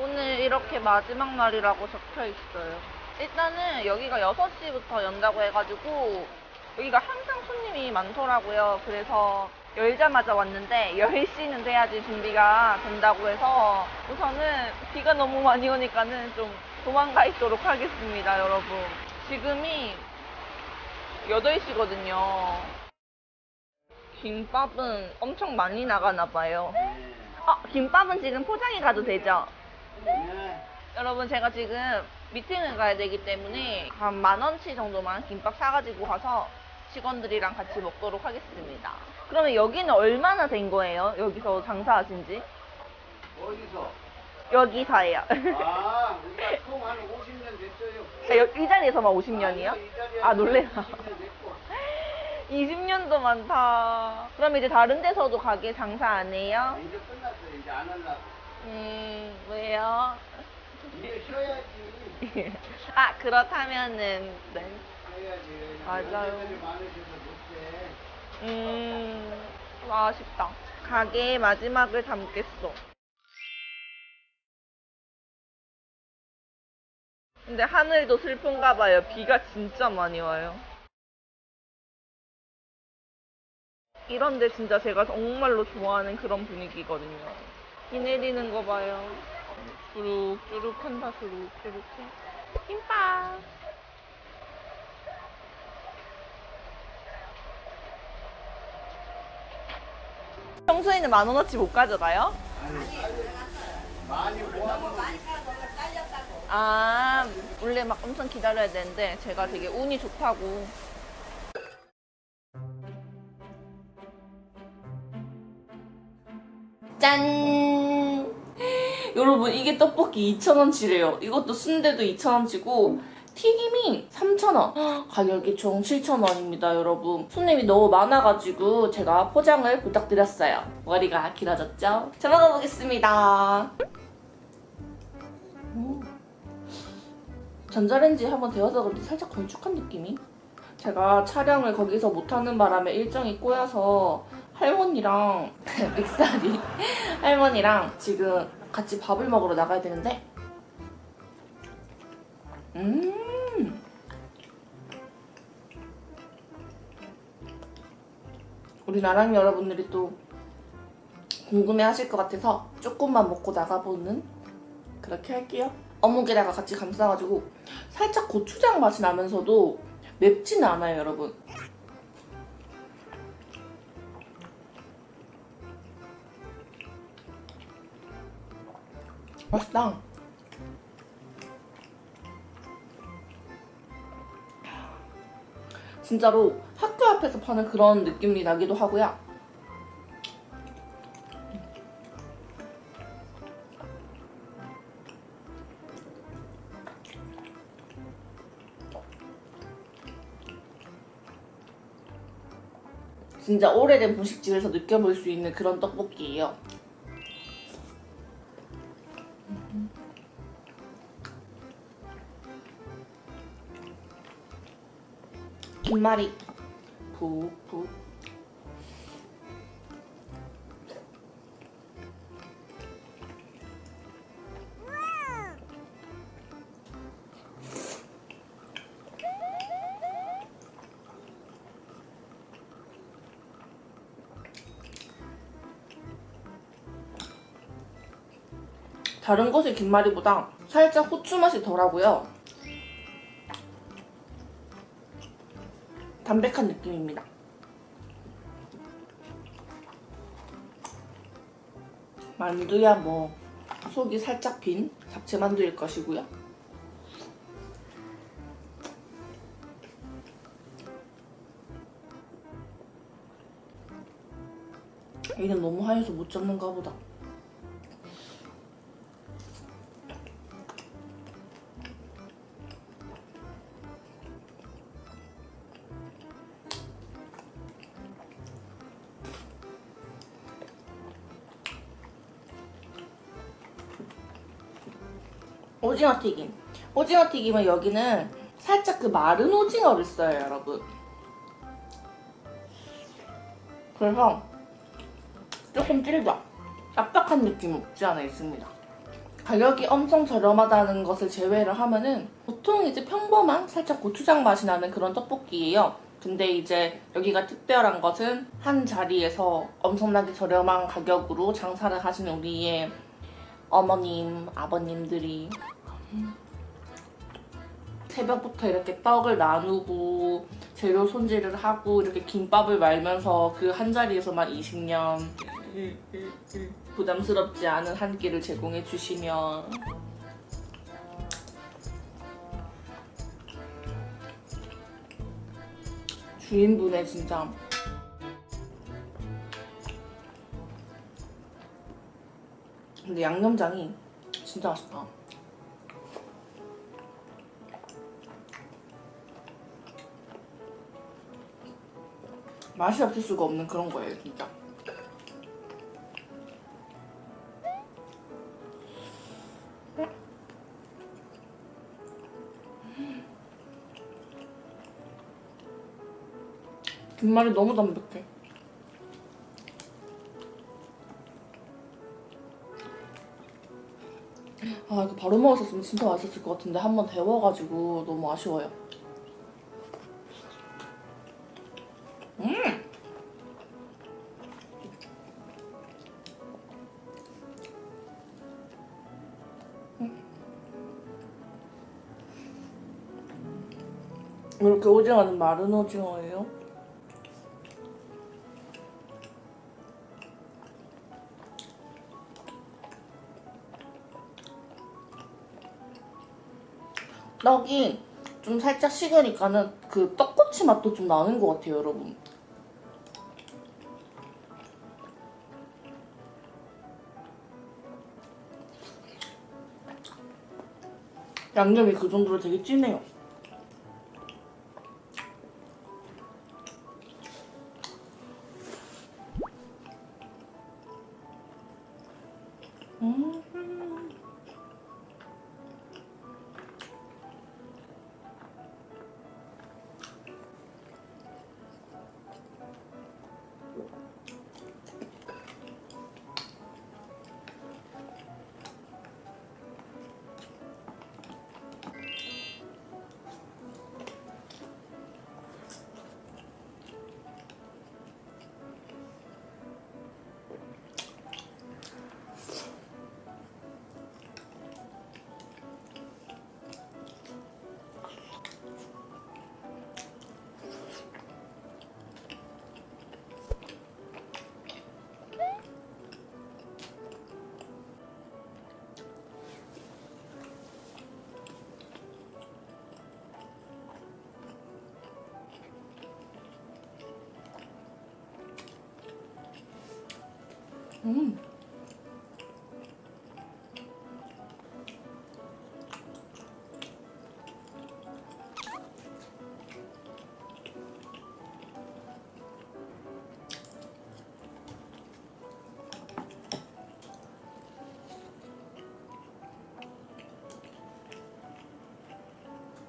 오늘 이렇게 마지막 날이라고 적혀 있어요. 일단은 여기가 6시부터 연다고 해가지고 여기가 항상 손님이 많더라고요. 그래서 열자마자 왔는데 10시는 돼야지 준비가 된다고 해서 우선은 비가 너무 많이 오니까는 좀 도망가 있도록 하겠습니다, 여러분. 지금이 8시거든요. 김밥은 엄청 많이 나가나 봐요. 아, 김밥은 지금 포장해 가도 되죠? 여러분 제가 지금 미팅을 가야 되기 때문에 한 만 원치 정도만 김밥 사가지고 가서 직원들이랑 같이 먹도록 하겠습니다. 그러면 여기는 얼마나 된 거예요? 여기서 장사하신 지? 어디서? 여기서예요. 아, 우리가 총한 50년 됐어요. 여- 이 자리에서만 50년이요? 아니요, 이 자리에서 아, 놀래라. 50년 됐고. 20년도 많다. 그럼 이제 다른 데서도 가게 장사 안 해요? 이제 끝났어요. 이제 안 하려고. 음, 왜요? 쉬어야지. 아, 그렇다면은, 네. 쉬어야지. 맞아요. 연세들이 많으셔서 못해. 음, 아쉽다. 가게의 마지막을 담겠어. 근데 하늘도 슬픈가 봐요. 비가 진짜 많이 와요. 이런데 진짜 제가 정말로 좋아하는 그런 분위기거든요. 비 내리는 거 봐요. 주룩주룩 한다, 주룩주룩해. 김밥! 평소에는 만 원어치 못 가져가요? 아, 원래 막 엄청 기다려야 되는데 제가 되게 운이 좋다고. 여러분, 이게 떡볶이 2,000원치래요. 이것도 순대도 2,000원치고, 튀김이 3,000원. 가격이 총 7,000원입니다, 여러분. 손님이 너무 많아가지고 제가 포장을 부탁드렸어요. 머리가 길어졌죠? 잘 먹어보겠습니다. 음. 전자레인지 한번 데워서 그런지 살짝 걸쭉한 느낌이? 제가 촬영을 거기서 못하는 바람에 일정이 꼬여서 할머니랑 믹사리 할머니랑 지금 같이 밥을 먹으러 나가야 되는데 음 우리 나랑 여러분들이 또 궁금해 하실 것 같아서 조금만 먹고 나가보는 그렇게 할게요. 어묵에다가 같이 감싸가지고 살짝 고추장 맛이 나면서도 맵지는 않아요, 여러분. 맛있다. 진짜로 학교 앞에서 파는 그런 느낌이 나기도 하고요. 진짜 오래된 분식집에서 느껴볼 수 있는 그런 떡볶이예요. 김말이 푹푹 다른 곳의 김말이보다 살짝 후추 맛이 덜하고요. 담백한 느낌입니다. 만두야 뭐 속이 살짝 빈 잡채 만두일 것이고요. 얘는 너무 하얘서 못 잡는가 보다. 오징어 튀김. 오징어 튀김은 여기는 살짝 그 마른 오징어를 써요, 여러분. 그래서 조금 찔다. 딱딱한 느낌 없지 않아 있습니다. 가격이 엄청 저렴하다는 것을 제외를 하면은 보통 이제 평범한 살짝 고추장 맛이 나는 그런 떡볶이예요. 근데 이제 여기가 특별한 것은 한 자리에서 엄청나게 저렴한 가격으로 장사를 하시는 우리의 어머님, 아버님들이 새벽부터 이렇게 떡을 나누고 재료 손질을 하고 이렇게 김밥을 말면서 그 한 자리에서만 20년 부담스럽지 않은 한 끼를 제공해 주시면 주인분의 진짜 근데 양념장이 진짜 맛있다. 맛이 없을 수가 없는 그런 거예요, 진짜. 김말이 너무 담백해. 아 이거 바로 먹었었으면 진짜 맛있었을 것 같은데 한번 데워가지고 너무 아쉬워요. 이렇게 오징어는 마른 오징어예요? 떡이 좀 살짝 식으니까는 그 떡꼬치 맛도 좀 나는 것 같아요, 여러분. 양념이 그 정도로 되게 진해요. 음. 음.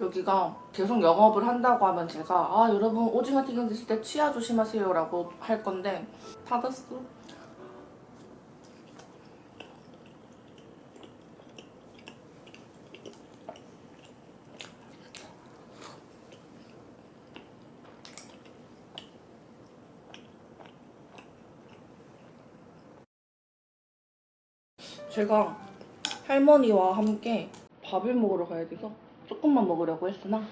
여기가 계속 영업을 한다고 하면 제가 아 여러분 오징어 튀김 드실 때 치아 조심하세요 라고 할 건데 닫았어 제가 할머니와 함께 밥을 먹으러 가야 돼서 조금만 먹으려고 했으나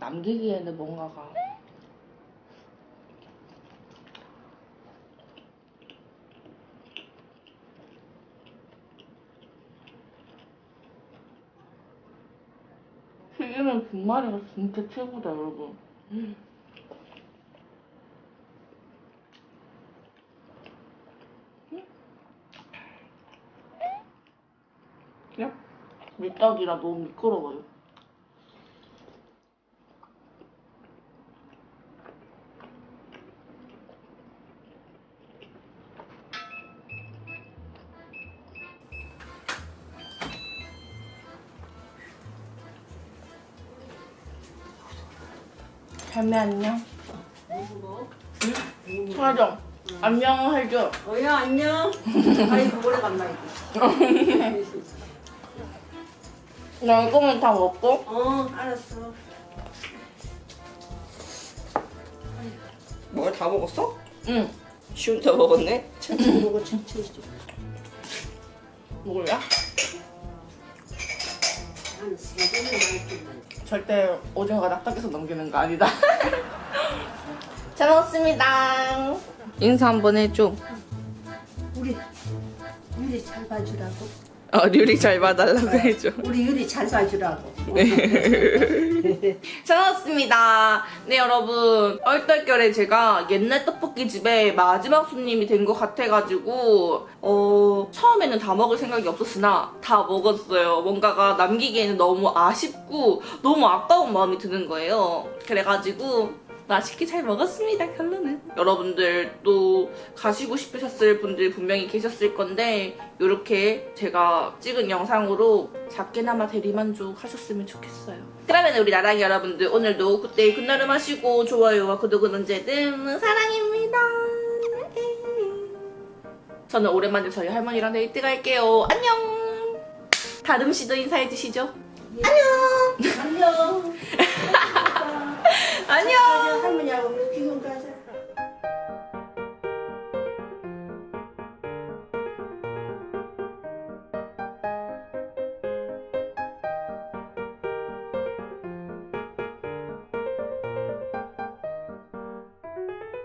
남기기에는 뭔가가 튀김은 분말이가 진짜 최고다 여러분 그냥 밀떡이라 너무 미끄러워요. 할매 안녕. 응? 촬영. 안녕 해줘. 어야 안녕. 아이고 오래간만이다. 나 이거만 다 먹고. 어 알았어. 뭘 다 먹었어? 응. 쉬운 다 먹었네. 천천히 먹어 천천히. 먹을래? 한세 개는 많겠다. 절대 오징어가 낙딱해서 넘기는 거 아니다. 잘 먹었습니다. 인사 한번 해줘. 우리 유리 잘 봐주라고. 어, 류리 잘 봐달라고 해줘. 우리 유리 잘 봐주라고. 잘 먹었습니다. 네, 여러분. 얼떨결에 제가 옛날 떡볶이 집에 마지막 손님이 된 것 같아가지고, 어, 처음에는 다 먹을 생각이 없었으나 다 먹었어요. 뭔가가 남기기에는 너무 아쉽고, 너무 아까운 마음이 드는 거예요. 그래가지고, 맛있게 잘 먹었습니다, 결론은. 여러분들 또 가시고 싶으셨을 분들 분명히 계셨을 건데, 이렇게 제가 찍은 영상으로 작게나마 대리만족 하셨으면 좋겠어요. 그러면 우리 나랑이 여러분들 오늘도 그때 굿나름 하시고 좋아요와 구독은 언제든 사랑입니다. 저는 오랜만에 저희 할머니랑 데이트 갈게요. 안녕! 다름 씨도 인사해 주시죠. 안녕. 안녕! 안녕. 할머니하고.